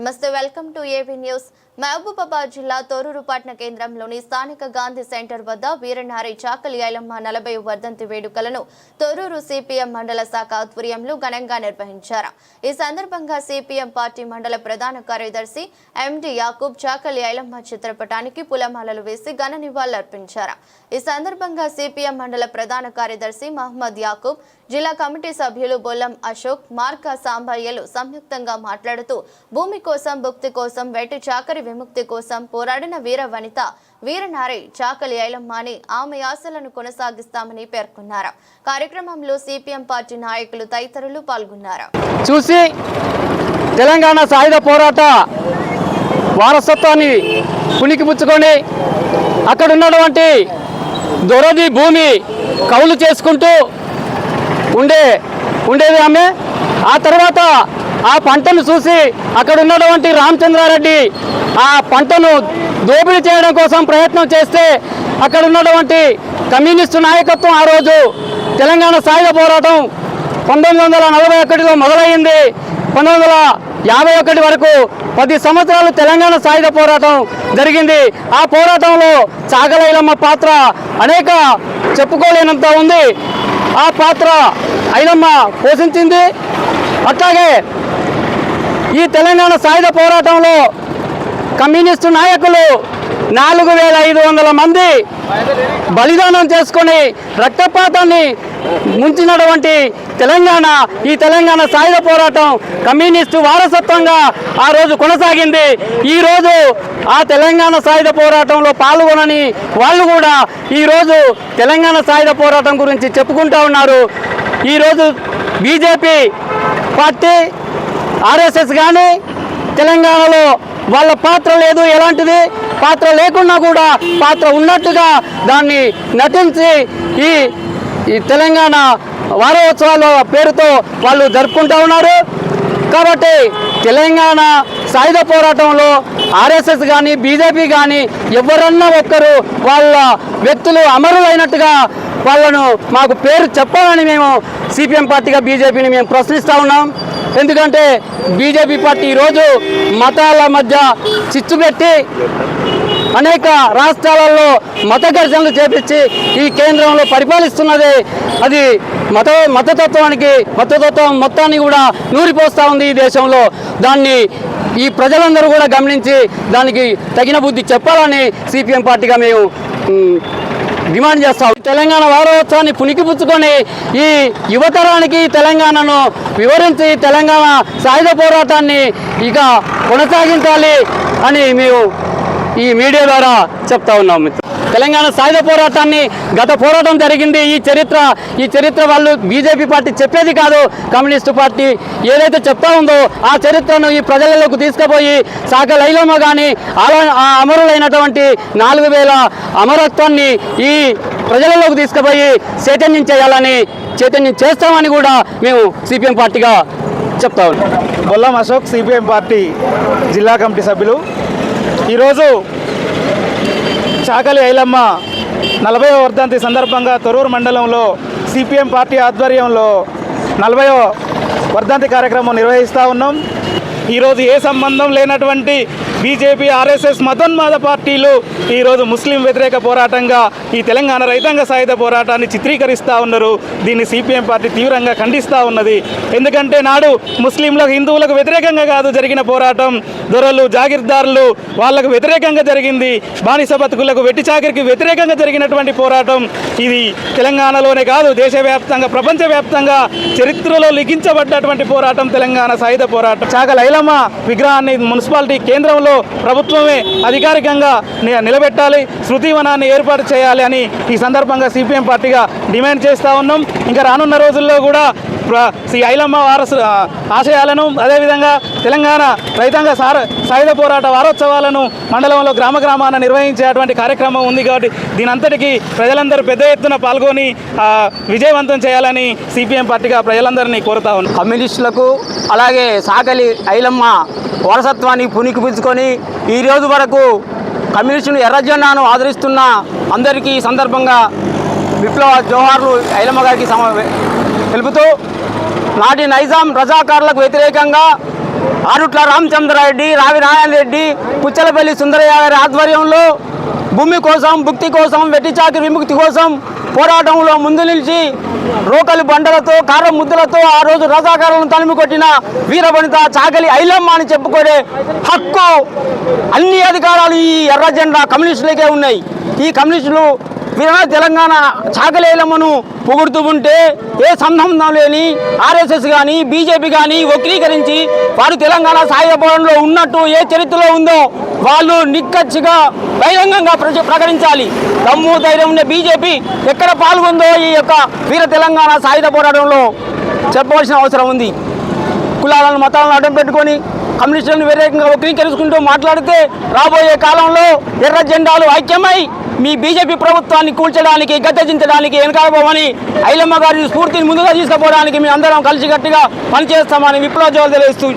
నమస్తే welcome to A B news. Mahabubabad జిల్లా తోరూరు పట్టణ కేంద్రంలోని స్థానిక గాంధీ సెంటర్ వద్ద వీరనారి చాకలి ఐలమ్మ నలభై వర్ధంతి వేడుకలను తోరూరు సిపిఎం మండల శాఖ ఆధ్వర్యంలో ఘనంగా నిర్వహించారు. ఈ సందర్భంగా సిపిఎం పార్టీ మండల ప్రధాన కార్యదర్శి ఎండి యాకూబ్ చాకలి ఐలమ్మ చిత్రపటానికి పులమాలలు వేసి ఘన నివాళులర్పించారు ఈ సందర్భంగా సిపిఎం మండల ప్రధాన కార్యదర్శి మహమ్మద్ యాకూబ్ జిల్లా కమిటీ సభ్యులు బొల్లం అశోక్ మార్కా సాంబయ్యలు సంయుక్తంగా మాట్లాడుతూ భూమి కోసం భుక్తి కోసం వెట్టి చాకరి విముక్తి కోసం పోరాడిన వీర వనిత వీరనారి చాకలి ఐలమ్మ అని ఆమె ఆశలను కొనసాగిస్తామని పేర్కొన్నారు. కార్యక్రమంలో సిపిఎం పార్టీ నాయకులు తదితరులు పాల్గొన్నారు. చూసి తెలంగాణ సాయుధ పోరాట వారసత్వాన్ని పుణికిపుచ్చుకొని అక్కడ ఉన్నటువంటి దొరది భూమి కౌలు చేసుకుంటూ ఉండే ఉండేది ఆమె. ఆ తర్వాత ఆ పంటను చూసి అక్కడ ఉన్నటువంటి రామచంద్రారెడ్డి ఆ పంటను దోపిడీ చేయడం కోసం ప్రయత్నం చేస్తే అక్కడ ఉన్నటువంటి కమ్యూనిస్టు నాయకత్వం ఆ రోజు తెలంగాణ సాయుధ పోరాటం పంతొమ్మిది వందల నలభై ఒకటిలో మొదలైంది. పంతొమ్మిది వందల యాభై ఒకటి వరకు పది సంవత్సరాలు తెలంగాణ సాయుధ పోరాటం జరిగింది. ఆ పోరాటంలో చాగలైలమ్మ పాత్ర అనేక చెప్పుకోలేనంత ఉంది. ఆ పాత్ర ఐలమ్మ పోషించింది. అట్లాగే ఈ తెలంగాణ సాయుధ పోరాటంలో కమ్యూనిస్టు నాయకులు నాలుగు వేల ఐదు వందల మంది బలిదానం చేసుకొని రక్తపాతాన్ని ముంచినటువంటి తెలంగాణ ఈ తెలంగాణ సాయుధ పోరాటం కమ్యూనిస్టు వారసత్వంగా ఆ రోజు కొనసాగింది. ఈరోజు ఆ తెలంగాణ సాయుధ పోరాటంలో పాల్గొనని వాళ్ళు కూడా ఈరోజు తెలంగాణ సాయుధ పోరాటం గురించి చెప్పుకుంటూ ఉన్నారు. ఈరోజు బీజేపీ పార్టీ ఆర్ఎస్ఎస్ కానీ తెలంగాణలో వాళ్ళ పాత్ర లేదు ఎలాంటిది? పాత్ర లేకున్నా కూడా పాత్ర ఉన్నట్టుగా దాన్ని నటించి ఈ ఈ తెలంగాణ వారోత్సవాల పేరుతో వాళ్ళు జరుపుకుంటూ ఉన్నారు. కాబట్టి తెలంగాణ సాయుధ పోరాటంలో ఆర్ఎస్ఎస్ కానీ బీజేపీ కానీ ఎవరన్నా ఒక్కరు వాళ్ళ వ్యక్తులు అమరులైనట్టుగా వాళ్ళను మాకు పేరు చెప్పాలని మేము సిపిఎం పార్టీగా బీజేపీని మేము ప్రశ్నిస్తూ ఉన్నాం. ఎందుకంటే బీజేపీ పార్టీ ఈరోజు మతాల మధ్య చిచ్చు పెట్టి అనేక రాష్ట్రాలలో మత ఘర్షణలు చేపించి ఈ కేంద్రంలో పరిపాలిస్తున్నది. అది మత మతతత్వానికి మతతత్వం మొత్తాన్ని కూడా నూరిపోస్తూ ఉంది ఈ దేశంలో. దాన్ని ఈ ప్రజలందరూ కూడా గమనించి దానికి తగిన బుద్ధి చెప్పాలని సిపిఎం పార్టీగా మేము డిమాండ్ చేస్తాం తెలంగాణ వారోత్సవాన్ని పుణికిపుచ్చుకొని ఈ యువతరానికి తెలంగాణను వివరించి తెలంగాణ సాయుధ పోరాటాన్ని ఇక కొనసాగించాలి అని మేము ఈ మీడియా ద్వారా చెప్తా ఉన్నాం మిత్రులు. తెలంగాణ సాయుధ పోరాటాన్ని గత పోరాటం జరిగింది. ఈ చరిత్ర ఈ చరిత్ర వాళ్ళు బీజేపీ పార్టీ చెప్పేది కాదు. కమ్యూనిస్టు పార్టీ ఏదైతే చెప్తా ఉందో ఆ చరిత్రను ఈ ప్రజలలోకి తీసుకుపోయి సాక లైలమ్మ కానీ అలా ఆ అమరులైనటువంటి నాలుగు వేల అమరత్వాన్ని ఈ ప్రజలలోకి తీసుకుపోయి చైతన్యం చేయాలని చైతన్యం చేస్తామని కూడా మేము సిపిఎం పార్టీగా చెప్తా ఉన్నాం. Bollam Ashok C P M party జిల్లా కమిటీ సభ్యులు. ఈరోజు చాకలి ఐలమ్మ. నలభైవ వర్ధంతి సందర్భంగా తొరూరు మండలంలో సిపిఎం పార్టీ ఆధ్వర్యంలో నలభైవ వర్ధంతి కార్యక్రమం నిర్వహిస్తూ ఉన్నాం. ఈరోజు ఏ సంబంధం లేనటువంటి బీజేపీ ఆర్ఎస్ఎస్ మతోన్మాద పార్టీలు ఈరోజు ముస్లిం వ్యతిరేక పోరాటంగా ఈ తెలంగాణ రైతాంగ సాయుధ పోరాటాన్ని చిత్రీకరిస్తూ ఉన్నారు. దీన్ని సిపిఎం పార్టీ తీవ్రంగా ఖండిస్తూ ఉన్నది. ఎందుకంటే నాడు ముస్లింలకు హిందువులకు వ్యతిరేకంగా కాదు జరిగిన పోరాటం. దొరలు జాగీర్దారులు వాళ్ళకు వ్యతిరేకంగా జరిగింది. బానిస బతుకులకు వెట్టి చాకరికి వ్యతిరేకంగా జరిగినటువంటి పోరాటం. ఇది తెలంగాణలోనే కాదు దేశవ్యాప్తంగా ప్రపంచవ్యాప్తంగా చరిత్రలో లిఖించబడ్డటువంటి పోరాటం తెలంగాణ సాయుధ పోరాటం. చాక లైలమ్మ విగ్రహాన్ని మున్సిపాలిటీ కేంద్రంలో ప్రభుత్వమే అధికారికంగా నిలబెట్టాలి నిలబెట్టాలి శృతివనాన్ని ఏర్పాటు చేయాలి అని ఈ సందర్భంగా సిపిఎం పార్టీగా డిమాండ్ చేస్తూ ఉన్నాం. ఇంకా రానున్న రోజుల్లో కూడా శ్రీ ఐలమ్మ వారసు ఆశయాలను అదేవిధంగా తెలంగాణ రైతాంగ సార సాయుధ పోరాట వారోత్సవాలను మండలంలో గ్రామ గ్రామాన నిర్వహించేటువంటి కార్యక్రమం ఉంది కాబట్టి దీని అంతటికీ ప్రజలందరూ పెద్ద ఎత్తున పాల్గొని విజయవంతం చేయాలని సిపిఎం పార్టీగా ప్రజలందరినీ కోరుతా ఉన్నాం. కమ్యూనిస్టులకు అలాగే సాకలి ఐలమ్మ వారసత్వాన్ని పునికి పుచ్చుకొని ఈ రోజు వరకు కమ్యూనిస్టును ఎర్రజెండాను ఆదరిస్తున్న అందరికీ ఈ సందర్భంగా విప్లవ జోహార్లు ఐలమ్మ గారికి సమ తెలుపుతూ నాటి నైజాం రజాకారులకు వ్యతిరేకంగా ఆరుట్ల రామచంద్రారెడ్డి రావి నారాయణ రెడ్డి పుచ్చలపల్లి సుందరయ్య గారి ఆధ్వర్యంలో భూమి కోసం భుక్తి కోసం వెట్టిచాకి విముక్తి కోసం పోరాటంలో ముందు నిలిచి రోకలి బండలతో కారం ముద్దలతో ఆ రోజు రజాకారులను తలిమి కొట్టిన వీరవనిత చాకలి ఐలమ్మ అని చెప్పుకునే హక్కు అన్ని అధికారాలు ఈ ఎర్ర జెండా కమ్యూనిస్టులకే ఉన్నాయి. ఈ కమ్యూనిస్టులు వీర తెలంగాణ చాకలేలమ్మను పొగుడుతూ ఉంటే ఏ సంబంధం లేని ఆర్ఎస్ఎస్ కానీ బీజేపీ కానీ వక్రీకరించి వారు తెలంగాణ సాయుధ పోరాటంలో ఉన్నట్టు ఏ చరిత్రలో ఉందో వాళ్ళు నిక్కచ్చిగా బహిరంగంగా ప్రకటించాలి. దమ్ము ధైర్యం ఉన్న బీజేపీ ఎక్కడ పాల్గొందో ఈ యొక్క వీర తెలంగాణ సాయుధ పోరాటంలో చెప్పవలసిన అవసరం ఉంది. కులాలను మతాలను అడ్డం పెట్టుకొని కమ్యూనిస్టులను వ్యతిరేకంగా వక్రీకరించుకుంటూ మాట్లాడితే రాబోయే కాలంలో ఎర్ర జెండాలు ఐక్యమై మీ బీజేపీ ప్రభుత్వాన్ని కూల్చడానికి గద్దెదించడానికి వెనకాలపోమని ఐలమ్మ గారి స్ఫూర్తిని ముందుగా తీసుకుపోవడానికి మీ అందరం కలిసికట్టుగా పనిచేస్తామని విప్లవ జోలు తెలియస్తూ